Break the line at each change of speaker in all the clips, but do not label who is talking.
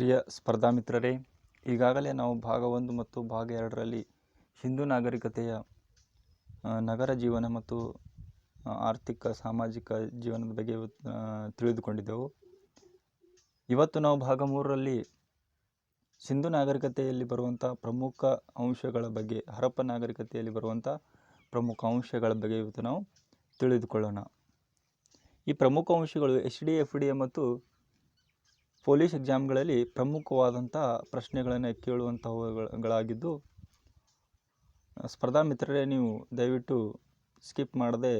ಪ್ರಿಯ ಸ್ಪರ್ಧಾ ಮಿತ್ರರೇ, ಈಗಾಗಲೇ ನಾವು ಭಾಗ ಒಂದು ಮತ್ತು ಭಾಗ ಎರಡರಲ್ಲಿ ಹಿಂದೂ ನಾಗರಿಕತೆಯ ನಗರ ಜೀವನ ಮತ್ತು ಆರ್ಥಿಕ, ಸಾಮಾಜಿಕ ಜೀವನದ ಬಗ್ಗೆ ತಿಳಿದುಕೊಂಡಿದ್ದೆವು. ಇವತ್ತು ನಾವು ಭಾಗ ಮೂರರಲ್ಲಿ ಸಿಂಧೂ ನಾಗರಿಕತೆಯಲ್ಲಿ ಬರುವಂಥ ಪ್ರಮುಖ ಅಂಶಗಳ ಬಗ್ಗೆ, ಹರಪ್ಪ ನಾಗರಿಕತೆಯಲ್ಲಿ ಬರುವಂಥ ಪ್ರಮುಖ ಅಂಶಗಳ ಬಗ್ಗೆ ಇವತ್ತು ನಾವು ತಿಳಿದುಕೊಳ್ಳೋಣ. ಈ ಪ್ರಮುಖ ಅಂಶಗಳು ಎಚ್ ಡಿ ಎಫ್ ಡಿ ಮತ್ತು ಪೊಲೀಸ್ ಎಕ್ಸಾಮ್ಗಳಲ್ಲಿ ಪ್ರಮುಖವಾದಂಥ ಪ್ರಶ್ನೆಗಳನ್ನು ಕೇಳುವಂಥವುಗಳಾಗಿದ್ದು ಸ್ಪರ್ಧಾ ಮಿತ್ರರೇ ನೀವು ದಯವಿಟ್ಟು ಸ್ಕಿಪ್ ಮಾಡದೆ,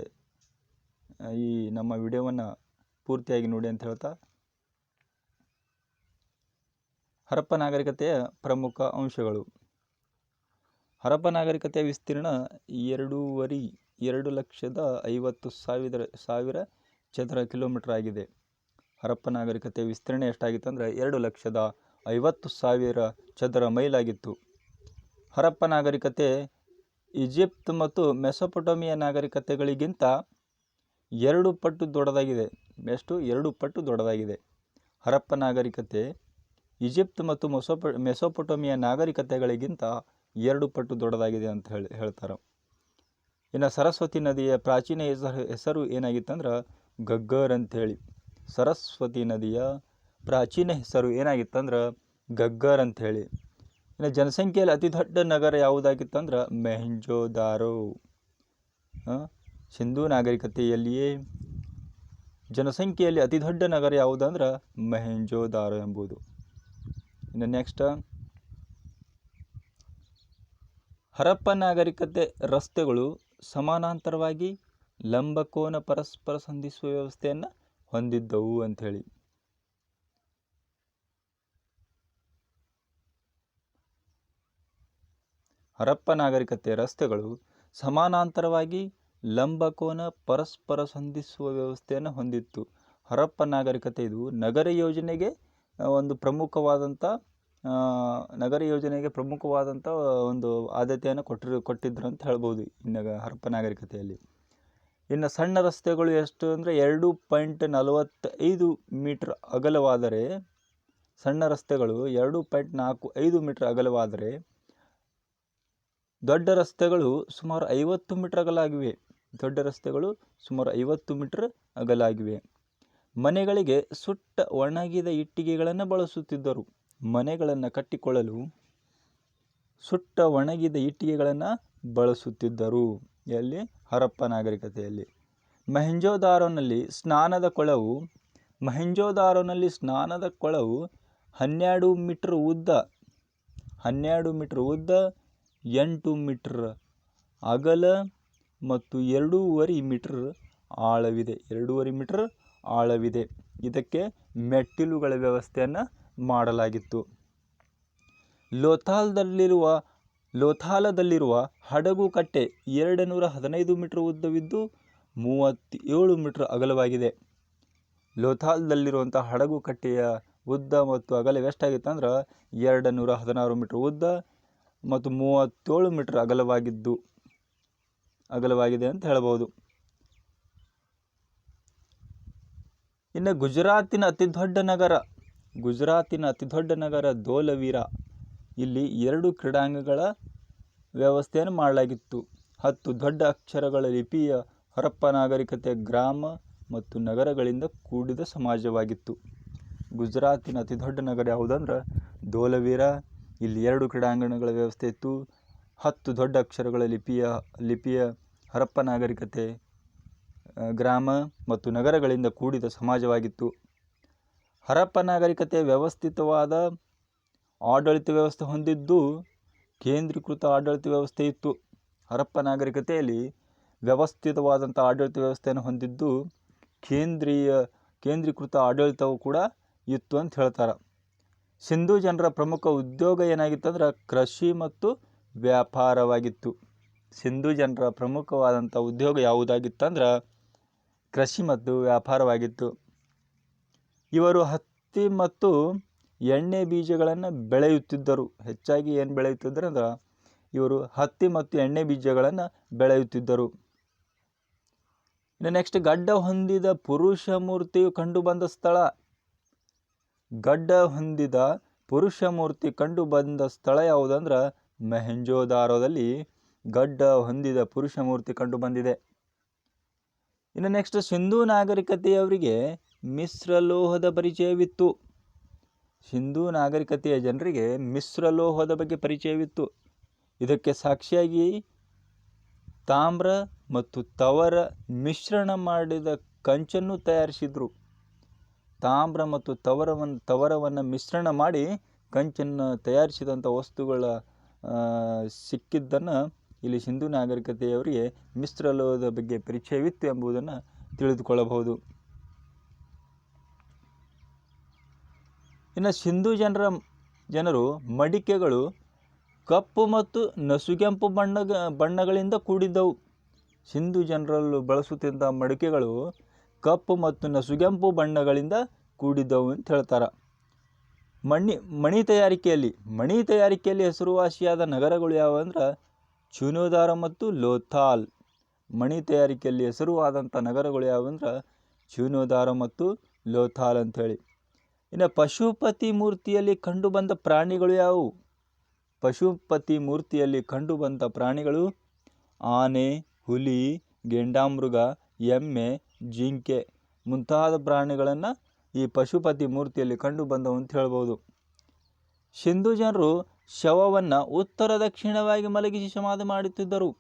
ಈ ನಮ್ಮ ವಿಡಿಯೋವನ್ನು ಪೂರ್ತಿಯಾಗಿ ನೋಡಿ ಅಂತ ಹೇಳ್ತಾ, ಹರಪ್ಪ ನಾಗರಿಕತೆಯ ಪ್ರಮುಖ ಅಂಶಗಳು. ಹರಪ್ಪ ನಾಗರಿಕತೆಯ ವಿಸ್ತೀರ್ಣ ಎರಡೂವರೆ, ಎರಡು ಲಕ್ಷದ ಐವತ್ತು ಸಾವಿರ ಸಾವಿರ ಚದರ ಕಿಲೋಮೀಟರ್ ಆಗಿದೆ. ಹರಪ್ಪ ನಾಗರಿಕತೆ ವಿಸ್ತರಣೆ ಎಷ್ಟಾಗಿತ್ತು ಅಂದರೆ ಎರಡು ಲಕ್ಷದ ಐವತ್ತು ಸಾವಿರ ಚದರ ಮೈಲಾಗಿತ್ತು. ಹರಪ್ಪ ನಾಗರಿಕತೆ, ಈಜಿಪ್ಟ್ ಮತ್ತು ಮೆಸೊಪೊಟೋಮಿಯಾ ನಾಗರಿಕತೆಗಳಿಗಿಂತ ಎರಡು ಪಟ್ಟು ದೊಡ್ಡದಾಗಿದೆ. ಎಷ್ಟು? ಎರಡು ಪಟ್ಟು ದೊಡ್ಡದಾಗಿದೆ. ಹರಪ್ಪ ನಾಗರಿಕತೆ, ಈಜಿಪ್ಟ್ ಮತ್ತು ಮೊಸೊಪ, ಮೆಸೊಪೊಟೋಮಿಯಾ ನಾಗರಿಕತೆಗಳಿಗಿಂತ ಎರಡು ಪಟ್ಟು ದೊಡ್ಡದಾಗಿದೆ ಅಂತ ಹೇಳಿ, ಹೇಳ್ತಾರೆ. ಇನ್ನು ಸರಸ್ವತಿ ನದಿಯ ಪ್ರಾಚೀನ ಹೆಸರು ಹೆಸರು ಏನಾಗಿತ್ತಂದ್ರೆ ಗಗ್ಗರ್ ಅಂಥೇಳಿ ಸರಸ್ವತಿ ನದಿಯ ಪ್ರಾಚೀನ ಹೆಸರು ಏನಾಗಿತ್ತಂದ್ರೆ ಗಗ್ಗರ್ ಅಂಥೇಳಿ. ಇನ್ನು ಜನಸಂಖ್ಯೆಯಲ್ಲಿ ಅತಿ ದೊಡ್ಡ ನಗರ ಯಾವುದಾಗಿತ್ತಂದ್ರೆ ಮೆಹಂಜೋದಾರೋ ದಾರೋ. ಸಿಂಧೂ ನಾಗರಿಕತೆಯಲ್ಲಿಯೇ ಜನಸಂಖ್ಯೆಯಲ್ಲಿ ಅತಿ ದೊಡ್ಡ ನಗರ ಯಾವುದಂದ್ರೆ ಮೆಹಂಜೋದಾರೋ ಎಂಬುದು. ಇನ್ನು ನೆಕ್ಸ್ಟ್ ಹರಪ್ಪ ನಾಗರಿಕತೆ ರಸ್ತೆಗಳು ಸಮಾನಾಂತರವಾಗಿ ಲಂಬಕೋನ ಪರಸ್ಪರ ಸಂಧಿಸುವ ವ್ಯವಸ್ಥೆಯನ್ನು ಹೊಂದಿದ್ದವು ಅಂಥೇಳಿ. ಹರಪ್ಪ ನಾಗರಿಕತೆ ರಸ್ತೆಗಳು ಸಮಾನಾಂತರವಾಗಿ ಲಂಬಕೋನ ಪರಸ್ಪರ ಸಂಧಿಸುವ ವ್ಯವಸ್ಥೆಯನ್ನು ಹೊಂದಿತ್ತು. ಹರಪ್ಪ ನಾಗರಿಕತೆ ಇದು ನಗರ ಯೋಜನೆಗೆ ಒಂದು ಪ್ರಮುಖವಾದಂಥ ನಗರ ಯೋಜನೆಗೆ ಪ್ರಮುಖವಾದಂಥ ಒಂದು ಆದ್ಯತೆಯನ್ನು ಕೊಟ್ಟಿರು, ಕೊಟ್ಟಿದ್ರು ಅಂತ ಹೇಳ್ಬೋದು ಇನ್ನು ಹರಪ್ಪ ನಾಗರಿಕತೆಯಲ್ಲಿ. ಇನ್ನು ಸಣ್ಣ ರಸ್ತೆಗಳು ಎಷ್ಟು ಅಂದರೆ ಎರಡು ಪಾಯಿಂಟ್ ನಲವತ್ತೈದು ಮೀಟ್ರ್ ಅಗಲವಾದರೆ, ಸಣ್ಣ ರಸ್ತೆಗಳು ಎರಡು ಪಾಯಿಂಟ್ ನಾಲ್ಕು ಐದು ಮೀಟ್ರ್ ಅಗಲವಾದರೆ, ದೊಡ್ಡ ರಸ್ತೆಗಳು ಸುಮಾರು ಐವತ್ತು ಮೀಟ್ರ್ ಅಗಲಾಗಿವೆ. ದೊಡ್ಡ ರಸ್ತೆಗಳು ಸುಮಾರು ಐವತ್ತು ಮೀಟ್ರ್ ಅಗಲಾಗಿವೆ. ಮನೆಗಳಿಗೆ ಸುಟ್ಟ ಒಣಗಿದ ಇಟ್ಟಿಗೆಗಳನ್ನು ಬಳಸುತ್ತಿದ್ದರು. ಮನೆಗಳನ್ನು ಕಟ್ಟಿಕೊಳ್ಳಲು ಸುಟ್ಟ ಒಣಗಿದ ಇಟ್ಟಿಗೆಗಳನ್ನು ಬಳಸುತ್ತಿದ್ದರು. ಎಲ್ಲಿ ಹರಪ್ಪ ನಾಗರಿಕತೆಯಲ್ಲಿ. ಮಹೆಂಜೋದಾರೋನಲ್ಲಿ ಸ್ನಾನದ ಕೊಳವು, ಮಹೆಂಜೋದಾರೋನಲ್ಲಿ ಸ್ನಾನದ ಕೊಳವು ಹನ್ನೆರಡು ಮೀಟ್ರ್ ಉದ್ದ, ಹನ್ನೆರಡು ಮೀಟ್ರ್ ಉದ್ದ, ಎಂಟು ಮೀಟ್ರ್ ಅಗಲ ಮತ್ತು ಎರಡೂವರೆ ಮೀಟ್ರ್ ಆಳವಿದೆ. ಎರಡೂವರೆ ಮೀಟ್ರ್ ಆಳವಿದೆ. ಇದಕ್ಕೆ ಮೆಟ್ಟಿಲುಗಳ ವ್ಯವಸ್ಥೆಯನ್ನು ಮಾಡಲಾಗಿತ್ತು. ಲೋಥಾಲ್ದಲ್ಲಿರುವ ಲೋಥಾಲದಲ್ಲಿರುವ ಹಡಗು ಕಟ್ಟೆ ಎರಡು ನೂರ ಹದಿನೈದು ಮೀಟರ್ ಉದ್ದವಿದ್ದು ಮೂವತ್ತೇಳು ಮೀಟರ್ ಅಗಲವಾಗಿದೆ. ಲೋಥಾಲ್ದಲ್ಲಿರುವಂಥ ಹಡಗು ಕಟ್ಟೆಯ ಉದ್ದ ಮತ್ತು ಅಗಲ ಎಷ್ಟಾಗಿತ್ತು ಅಂದ್ರೆ ಎರಡು ನೂರ ಹದಿನಾರು ಮೀಟರ್ ಉದ್ದ ಮತ್ತು ಮೂವತ್ತೇಳು ಮೀಟರ್ ಅಗಲವಾಗಿದ್ದು, ಅಗಲವಾಗಿದೆ ಅಂತ ಹೇಳಬಹುದು ಇನ್ನು ಗುಜರಾತಿನ ಅತಿ ದೊಡ್ಡ ನಗರ, ಗುಜರಾತಿನ ಅತಿ ದೊಡ್ಡ ನಗರ ಧೋಲವೀರ ಇಲ್ಲಿ ಎರಡು ಕ್ರೀಡಾಂಗಗಳ ವ್ಯವಸ್ಥೆಯನ್ನು ಮಾಡಲಾಗಿತ್ತು. ಹತ್ತು ದೊಡ್ಡ ಅಕ್ಷರಗಳ ಲಿಪಿಯ ಹರಪ್ಪ ನಾಗರಿಕತೆ ಗ್ರಾಮ ಮತ್ತು ನಗರಗಳಿಂದ ಕೂಡಿದ ಸಮಾಜವಾಗಿತ್ತು. ಗುಜರಾತಿನ ಅತಿ ದೊಡ್ಡ ನಗರ ಯಾವುದಂದ್ರೆ ಧೋಲವೀರ ಇಲ್ಲಿ ಎರಡು ಕ್ರೀಡಾಂಗಣಗಳ ವ್ಯವಸ್ಥೆ ಇತ್ತು. ಹತ್ತು ದೊಡ್ಡ ಅಕ್ಷರಗಳ ಲಿಪಿಯ ಲಿಪಿಯ ಹರಪ್ಪ ನಾಗರಿಕತೆ ಗ್ರಾಮ ಮತ್ತು ನಗರಗಳಿಂದ ಕೂಡಿದ ಸಮಾಜವಾಗಿತ್ತು. ಹರಪ್ಪ ನಾಗರಿಕತೆ ವ್ಯವಸ್ಥಿತವಾದ ಆಡಳಿತ ವ್ಯವಸ್ಥೆ ಹೊಂದಿದ್ದು ಕೇಂದ್ರೀಕೃತ ಆಡಳಿತ ವ್ಯವಸ್ಥೆ ಇತ್ತು. ಹರಪ್ಪ ನಾಗರಿಕತೆಯಲ್ಲಿ ವ್ಯವಸ್ಥಿತವಾದಂಥ ಆಡಳಿತ ವ್ಯವಸ್ಥೆಯನ್ನು ಹೊಂದಿದ್ದು ಕೇಂದ್ರೀಯ, ಕೇಂದ್ರೀಕೃತ ಆಡಳಿತವು ಕೂಡ ಇತ್ತು ಅಂತ ಹೇಳ್ತಾರೆ. ಸಿಂಧೂ ಜನರ ಪ್ರಮುಖ ಉದ್ಯೋಗ ಏನಾಗಿತ್ತಂದ್ರೆ ಕೃಷಿ ಮತ್ತು ವ್ಯಾಪಾರವಾಗಿತ್ತು. ಸಿಂಧೂ ಜನರ ಪ್ರಮುಖವಾದಂಥ ಉದ್ಯೋಗ ಯಾವುದಾಗಿತ್ತಂದ್ರೆ ಕೃಷಿ ಮತ್ತು ವ್ಯಾಪಾರವಾಗಿತ್ತು. ಇವರು ಹತ್ತಿ ಮತ್ತು ಎಣ್ಣೆ ಬೀಜಗಳನ್ನು ಬೆಳೆಯುತ್ತಿದ್ದರು. ಹೆಚ್ಚಾಗಿ ಏನು ಬೆಳೆಯುತ್ತಿದ್ದರು ಅಂದ್ರೆ ಇವರು ಹತ್ತಿ ಮತ್ತು ಎಣ್ಣೆ ಬೀಜಗಳನ್ನು ಬೆಳೆಯುತ್ತಿದ್ದರು. ಇನ್ನು ನೆಕ್ಸ್ಟ್ ಗಡ್ಡ ಹೊಂದಿದ ಪುರುಷ ಮೂರ್ತಿಯು ಕಂಡುಬಂದ ಸ್ಥಳ. ಗಡ್ಡ ಹೊಂದಿದ ಪುರುಷ ಮೂರ್ತಿ ಕಂಡು ಬಂದ ಸ್ಥಳ ಯಾವುದಂದ್ರೆ ಮೆಹೆಂಜೋದಾರೋದಲ್ಲಿ ಗಡ್ಡ ಹೊಂದಿದ ಪುರುಷ ಮೂರ್ತಿ ಕಂಡುಬಂದಿದೆ ಇನ್ನು ನೆಕ್ಸ್ಟ್ ಸಿಂಧೂ ನಾಗರಿಕತೆಯವರಿಗೆ ಮಿಶ್ರಲೋಹದ ಪರಿಚಯವಿತ್ತು. ಸಿಂಧೂ ನಾಗರಿಕತೆಯ ಜನರಿಗೆ ಮಿಶ್ರಲೋಹದ ಬಗ್ಗೆ ಪರಿಚಯವಿತ್ತು. ಇದಕ್ಕೆ ಸಾಕ್ಷಿಯಾಗಿ ತಾಮ್ರ ಮತ್ತು ತವರ ಮಿಶ್ರಣ ಮಾಡಿದ ಕಂಚನ್ನು ತಯಾರಿಸಿದರು. ತಾಮ್ರ ಮತ್ತು ತವರವನ್ನು ತವರವನ್ನು ಮಿಶ್ರಣ ಮಾಡಿ ಕಂಚನ್ನು ತಯಾರಿಸಿದಂಥ ವಸ್ತುಗಳ ಸಿಕ್ಕಿದ್ದನ್ನು ಇಲ್ಲಿ ಸಿಂಧೂ ನಾಗರಿಕತೆಯವರಿಗೆ ಮಿಶ್ರಲೋಹದ ಬಗ್ಗೆ ಪರಿಚಯವಿತ್ತು ಎಂಬುದನ್ನು ತಿಳಿದುಕೊಳ್ಳಬಹುದು. ಇನ್ನು ಸಿಂಧು ಜನರ, ಜನರು ಮಡಿಕೆಗಳು ಕಪ್ಪು ಮತ್ತು ನಸುಗೆಂಪು ಬಣ್ಣಗ, ಬಣ್ಣಗಳಿಂದ ಕೂಡಿದ್ದವು. ಸಿಂಧು ಜನರಲ್ಲೂ ಬಳಸುತ್ತಿದ್ದ ಮಡಿಕೆಗಳು ಕಪ್ಪು ಮತ್ತು ನಸುಗೆಂಪು ಬಣ್ಣಗಳಿಂದ ಕೂಡಿದ್ದವು ಅಂತ ಹೇಳ್ತಾರೆ. ಮಣ್ಣಿ, ಮಣಿ ತಯಾರಿಕೆಯಲ್ಲಿ ಮಣಿ ತಯಾರಿಕೆಯಲ್ಲಿ ಹೆಸರುವಾಸಿಯಾದ ನಗರಗಳು ಯಾವಂದ್ರೆ ಚುನೋದಾರ ಮತ್ತು ಲೋಥಾಲ್. ಮಣಿ ತಯಾರಿಕೆಯಲ್ಲಿ ಹೆಸರುವಾದಂಥ ನಗರಗಳು ಯಾವಂದ್ರೆ ಚೂನೋದಾರ ಮತ್ತು ಲೋಥಾಲ್ ಅಂಥೇಳಿ ಇನ್ನು ಪಶುಪತಿ ಮೂರ್ತಿಯಲ್ಲಿ ಕಂಡುಬಂದ ಪ್ರಾಣಿಗಳು ಯಾವುವು? ಪಶುಪತಿ ಮೂರ್ತಿಯಲ್ಲಿ ಕಂಡುಬಂದ ಪ್ರಾಣಿಗಳು ಆನೆ, ಹುಲಿ, ಗೆಂಡಾಮೃಗ, ಎಮ್ಮೆ, ಜಿಂಕೆ ಮುಂತಾದ ಪ್ರಾಣಿಗಳನ್ನು ಈ ಪಶುಪತಿ ಮೂರ್ತಿಯಲ್ಲಿ ಕಂಡು ಬಂದವು ಅಂತ ಹೇಳ್ಬೋದು. ಸಿಂಧು ಜನರು ಶವವನ್ನು ಉತ್ತರ ದಕ್ಷಿಣವಾಗಿ ಮಲಗಿಸಿ ಸಮಾಧಿ ಮಾಡುತ್ತಿದ್ದರು.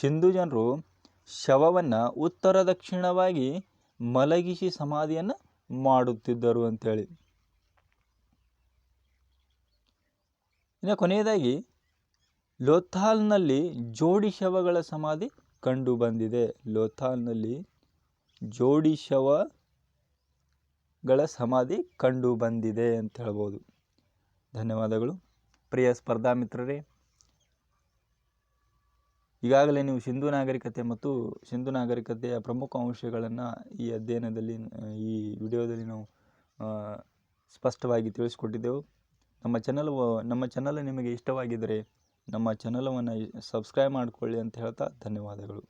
ಸಿಂಧು ಜನರು ಶವವನ್ನು ಉತ್ತರ ದಕ್ಷಿಣವಾಗಿ ಮಲಗಿಸಿ ಸಮಾಧಿಯನ್ನು ಮಾಡುತ್ತಿದ್ದರು ಅಂಥೇಳಿ ಇನ್ನು ಕೊನೆಯದಾಗಿ, ಲೋಥಾಲ್ನಲ್ಲಿ ಜೋಡಿ ಶವಗಳ ಸಮಾಧಿ ಕಂಡು ಬಂದಿದೆ. ಲೋಥಾಲ್ನಲ್ಲಿ ಜೋಡಿ ಶವಗಳ ಸಮಾಧಿ ಕಂಡು ಬಂದಿದೆ ಅಂತ ಹೇಳ್ಬೋದು. ಧನ್ಯವಾದಗಳು. ಪ್ರಿಯ ಸ್ಪರ್ಧಾ ಮಿತ್ರರೇ ಈಗಾಗಲೇ ನೀವು ಸಿಂಧು ನಾಗರಿಕತೆ ಮತ್ತು ಸಿಂಧು ನಾಗರಿಕತೆಯ ಪ್ರಮುಖ ಅಂಶಗಳನ್ನು ಈ ಅಧ್ಯಯನದಲ್ಲಿ, ಈ ವಿಡಿಯೋದಲ್ಲಿ ನಾವು ಸ್ಪಷ್ಟವಾಗಿ ತಿಳಿಸ್ಕೊಟ್ಟಿದ್ದೆವು. ನಮ್ಮ ಚಾನಲ್ ನಮ್ಮ ಚಾನಲ್ ನಿಮಗೆ ಇಷ್ಟವಾಗಿದ್ದರೆ ನಮ್ಮ ಚಾನಲವನ್ನು ಸಬ್ಸ್ಕ್ರೈಬ್ ಮಾಡಿಕೊಳ್ಳಿ ಅಂತ ಹೇಳ್ತಾ ಧನ್ಯವಾದಗಳು.